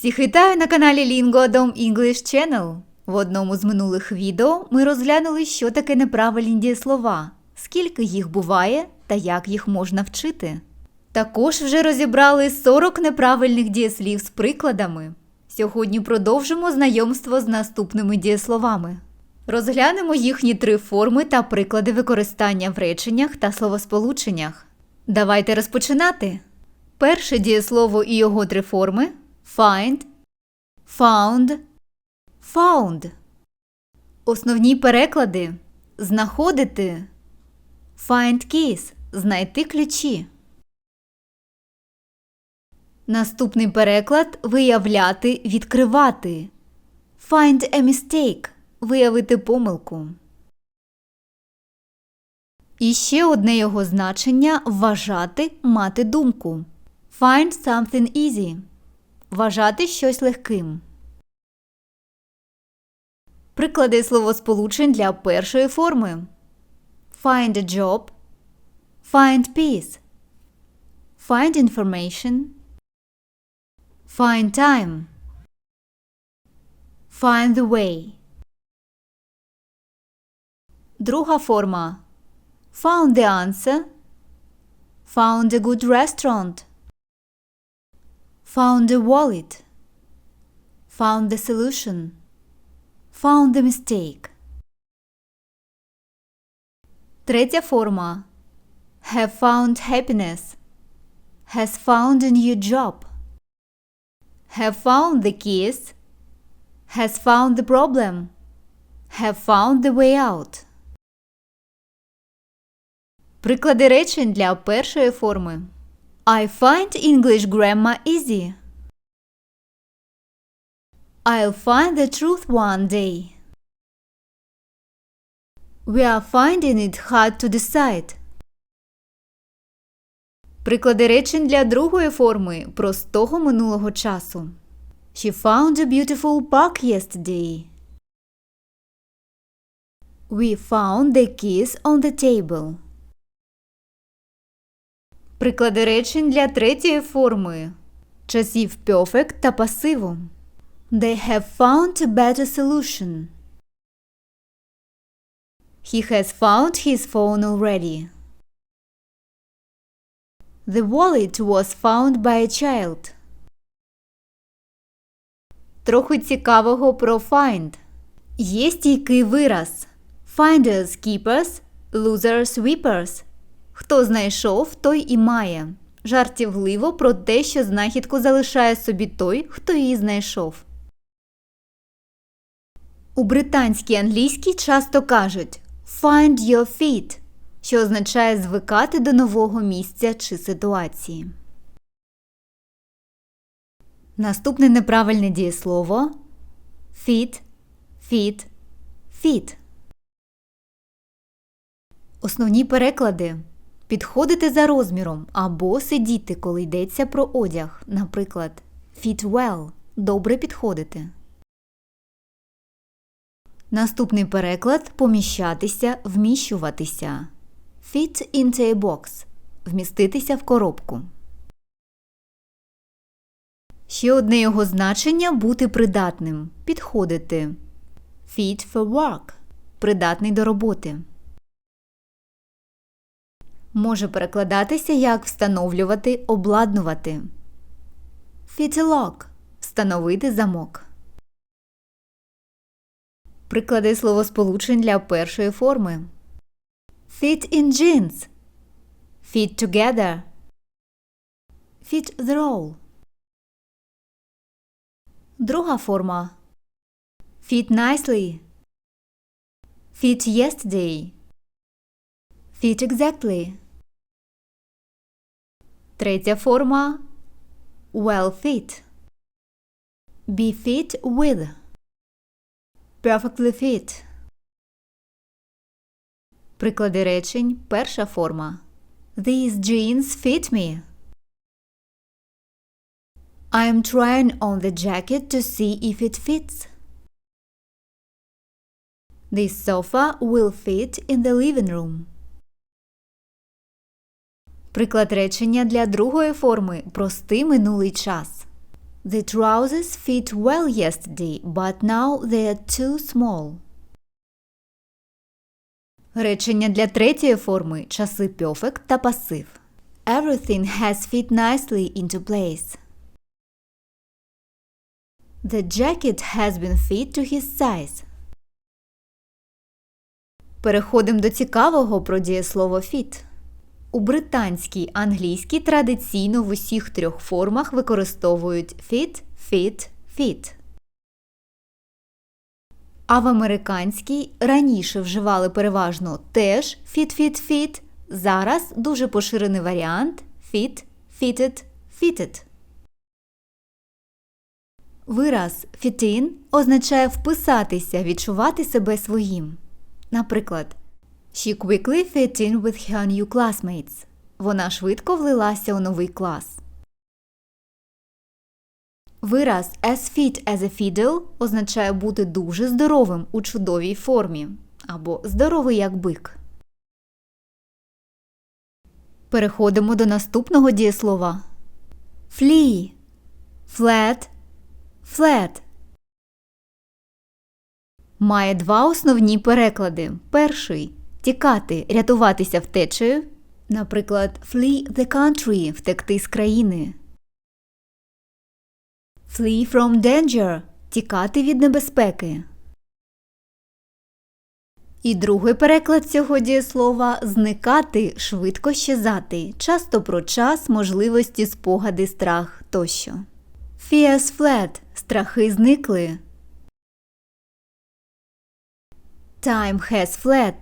Всіх вітаю на каналі Lingo.dom English Channel. В одному з минулих відео ми розглянули, що таке неправильні дієслова, скільки їх буває та як їх можна вчити. Також вже розібрали 40 неправильних дієслів з прикладами. Сьогодні продовжимо знайомство з наступними дієсловами. Розглянемо їхні три форми та приклади використання в реченнях та словосполученнях. Давайте розпочинати. Перше дієслово і його три форми find, found, found. Основні переклади знаходити, find keys знайти ключі. Наступний переклад виявляти, відкривати. Find a mistake виявити помилку. І ще одне його значення вважати, мати думку. Find something easy вважати щось легким. Приклади словосполучень для першої форми. Find a job. Find peace. Find information. Find time. Find the way. Друга форма. Found the answer. Found a good restaurant. Found the wallet. Found the solution. Found the mistake. Третя форма. Have found happiness. Has found a new job. Have found the keys. Has found the problem. Have found the way out. Приклади речень для першої форми. I find English grammar easy. I'll find the truth one day. We are finding it hard to decide. Приклади речень для другої форми простого минулого часу. She found a beautiful park yesterday. We found the keys on the table. Приклади речень для третьої форми часів perfect та пасиву. They have found a better solution. He has found his phone already. The wallet was found by a child. Трохи цікавого про find. Є стійкий вираз Finders keepers, losers sweepers. Хто знайшов, той і має. Жартівливо про те, що знахідку залишає собі той, хто її знайшов. У британській англійській часто кажуть find your feet, що означає звикати до нового місця чи ситуації. Наступне неправильне дієслово fit, fit, fit. Основні переклади підходити за розміром або сидіти, коли йдеться про одяг. Наприклад, fit well добре підходити. Наступний переклад поміщатися, вміщуватися. Fit into a box вміститися в коробку. Ще одне його значення бути придатним. Підходити. Fit for work придатний до роботи. Може перекладатися як встановлювати, обладнувати. Fit a lock встановити замок. Приклади словосполучень для першої форми. Fit in jeans. Fit together. Fit the role. Друга форма. Fit nicely. Fit yesterday. Fit exactly. Третя форма. Well fit. Be fit with. Perfectly fit. Приклади речень. Перша форма. These jeans fit me. I am trying on the jacket to see if it fits. This sofa will fit in the living room. Приклад речення для другої форми простий минулий час. The trousers fit well yesterday, but now they are too small. Речення для третьої форми часи пьофек та пасив. Everything has fit nicely into place. The jacket has been fit to his size. Переходимо до цікавого про дієслово fit. У британській англійській традиційно в усіх трьох формах використовують fit, fit, fit. А в американській раніше вживали переважно теж fit, fit, fit. Зараз дуже поширений варіант fit, fitted, fitted. Вираз fit in означає вписатися, відчувати себе своїм. Наприклад, She quickly fit in with her new classmates. Вона швидко влилася у новий клас. Вираз as fit as a fiddle означає бути дуже здоровим у чудовій формі або здоровий як бик. Переходимо до наступного дієслова. Flee. Flat. Flat. Має два основні переклади. Перший тікати, рятуватися втечею. Наприклад, flee the country втекти з країни. Flee from danger тікати від небезпеки. І другий переклад цього дієслова зникати, швидко щезати, часто про час, можливості, спогади, страх тощо. Fears fled страхи зникли. Time has fled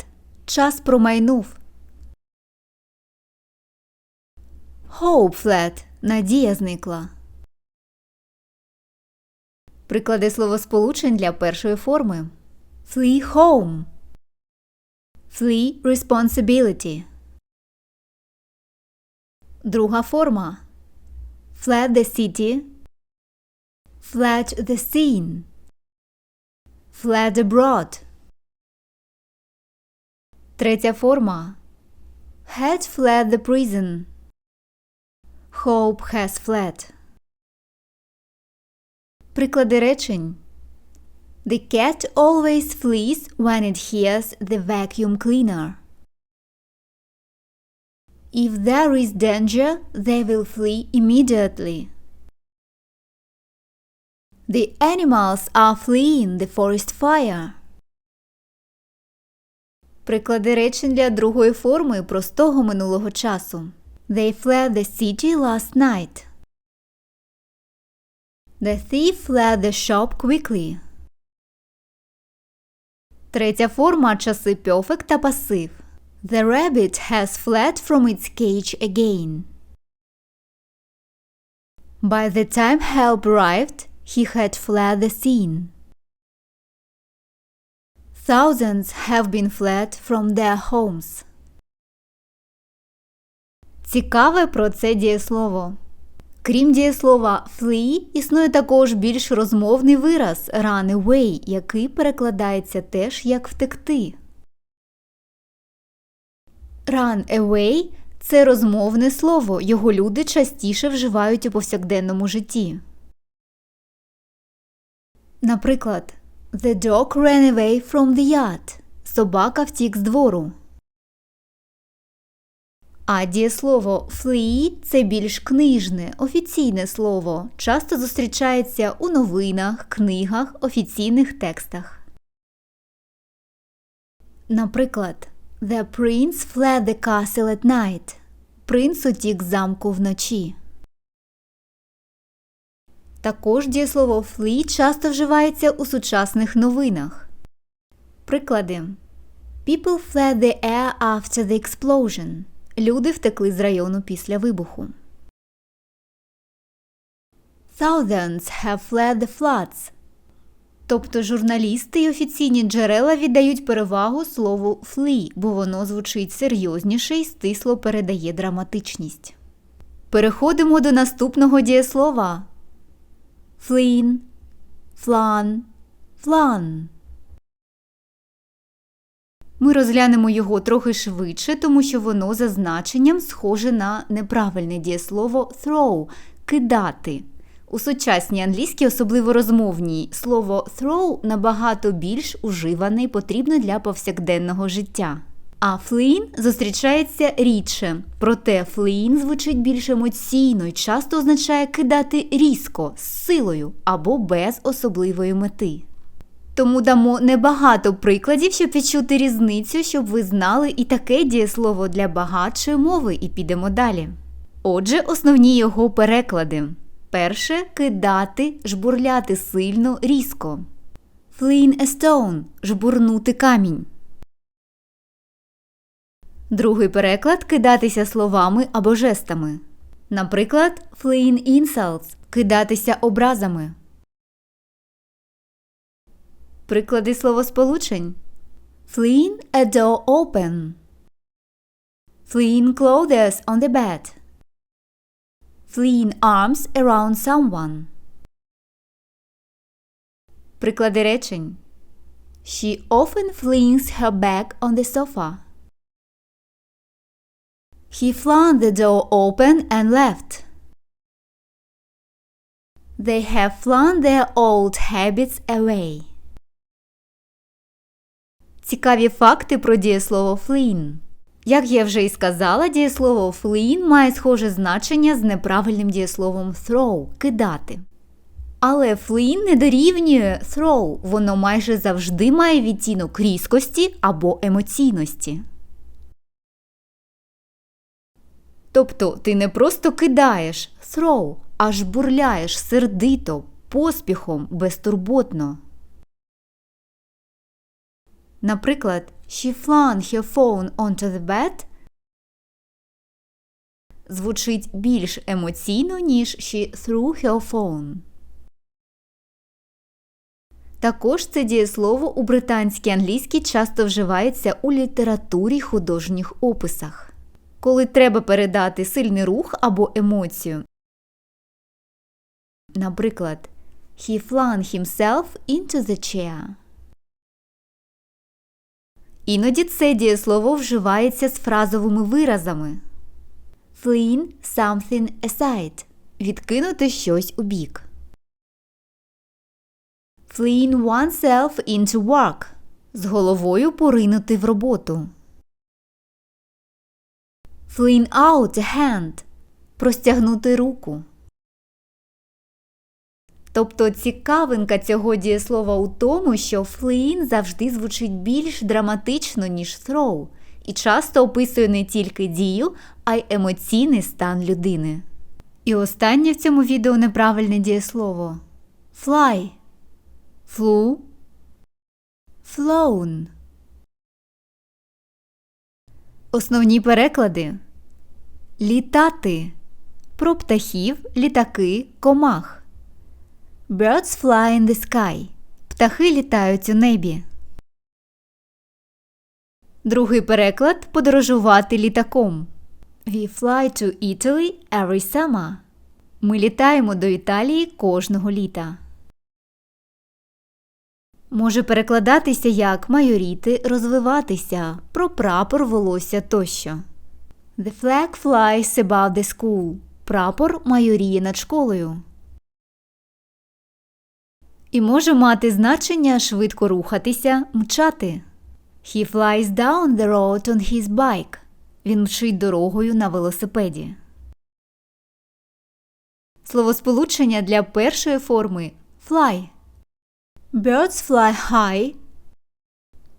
час промайнув. Hope fled надія зникла. Приклади словосполучень для першої форми. Flee home. Flee responsibility. Друга форма. Fled the city. Fled the scene. Fled abroad. Третя форма. Had fled the prison. Hope has fled. Приклади речень. The cat always flees when it hears the vacuum cleaner. If there is danger, they will flee immediately. The animals are fleeing the forest fire. Приклади речень для другої форми простого минулого часу. They fled the city last night. The thief fled the shop quickly. Третя форма часи пьофек та пасив. The rabbit has fled from its cage again. By the time help arrived, he had fled the scene. Thousands have been fled from their homes. Цікаве про це дієслово. Крім дієслова flee, існує також більш розмовний вираз run away, який перекладається теж як втекти. Run away – це розмовне слово, його люди частіше вживають у повсякденному житті. Наприклад, The dog ran away from the yard. Собака втік з двору. А дієслово flee – це більш книжне, офіційне слово, часто зустрічається у новинах, книгах, офіційних текстах. Наприклад, The prince fled the castle at night. Принц утік з замку вночі. Також дієслово flee часто вживається у сучасних новинах. Приклади. People fled the air after the explosion. Люди втекли з району після вибуху. Thousands have fled the floods. Тобто журналісти і офіційні джерела віддають перевагу слову flee, бо воно звучить серйозніше і стисло передає драматичність. Переходимо до наступного дієслова. Флін, флан, флан. Ми розглянемо його трохи швидше, тому що воно за значенням схоже на неправильне дієслово throw кидати. У сучасній англійській, особливо розмовній, слово throw набагато більш уживане і потрібне для повсякденного життя. А флін зустрічається рідше, проте флін звучить більш емоційно і часто означає кидати різко, з силою або без особливої мети. Тому дамо небагато прикладів, щоб відчути різницю, щоб ви знали і таке дієслово для багатшої мови, і підемо далі. Отже, основні його переклади. Перше кидати, жбурляти сильно, різко. Fling a stone жбурнути камінь. Другий переклад кидатися словами або жестами. Наприклад, fling insults кидатися образами. Приклади словосполучень. Fling a door open. Fling clothes on the bed. Fling arms around someone. Приклади речень. She often flings her bag on the sofa. He flung the door open and left. They have flung their old habits away. Цікаві факти про дієслово fleeing. Як я вже і сказала, дієслово fleeing має схоже значення з неправильним дієсловом throw кидати. Але fleeing не дорівнює throw, воно майже завжди має відтінок різкості або емоційності. Тобто ти не просто кидаєш throw, а жбурляєш сердито, поспіхом, безтурботно. Наприклад, she flung her phone onto the bed звучить більш емоційно, ніж she threw her phone. Також це дієслово у британській англійській часто вживається у літературі художніх описах, коли треба передати сильний рух або емоцію. Наприклад, he flung himself into the chair. Іноді це дієслово вживається з фразовими виразами. Fling something aside відкинути щось у бік. Fling oneself into work з головою поринути в роботу. Fling out a hand простягнути руку. Тобто цікавинка цього дієслова у тому, що fleeing завжди звучить більш драматично, ніж throw, і часто описує не тільки дію, а й емоційний стан людини. І останнє в цьому відео неправильне дієслово fly, flew, flown. Основні переклади літати про птахів, літаки, комах. Birds fly in the sky. Птахи літають у небі. Другий переклад подорожувати літаком. We fly to Italy every summer. Ми літаємо до Італії кожного літа. Може перекладатися як майоріти розвиватися про прапор волосся тощо. The flag flies above the school. Прапор майоріє над школою і може мати значення швидко рухатися, мчати. He flies down the road on his bike. Він мчить дорогою на велосипеді. Словосполучення для першої форми fly. Birds fly high.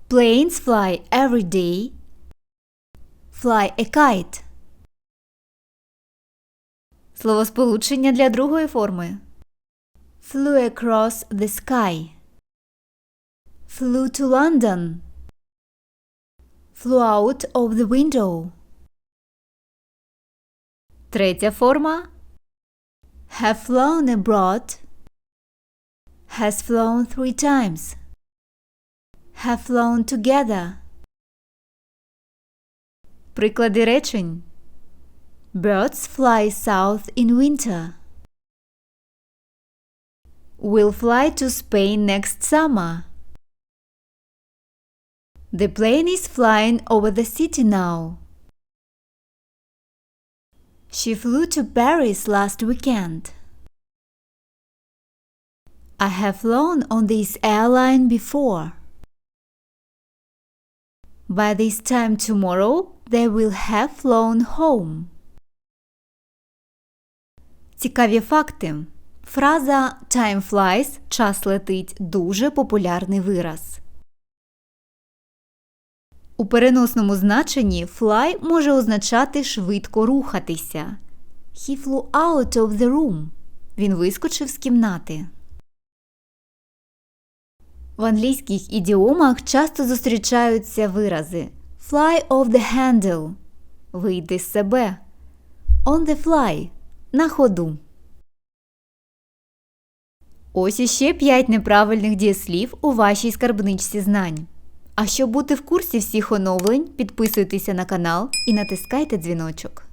Planes fly every day. Fly a kite. Словосполучення для другої форми flew across the sky, flew to London, flew out of the window. Третя форма have flown abroad, has flown three times, have flown together. Приклади речень Birds fly south in winter. We'll fly to Spain next summer. The plane is flying over the city now. She flew to Paris last weekend. I have flown on this airline before. By this time tomorrow they will have flown home. Цікаві факти. Фраза time flies час летить дуже популярний вираз. У переносному значенні fly може означати швидко рухатися. He flew out of the room. Він вискочив з кімнати. В англійських ідіомах часто зустрічаються вирази fly off the handle вийди з себе, on the fly на ходу. Ось іще 5 неправильних дієслів у вашій скарбничці знань. А щоб бути в курсі всіх оновлень, підписуйтеся на канал і натискайте дзвіночок.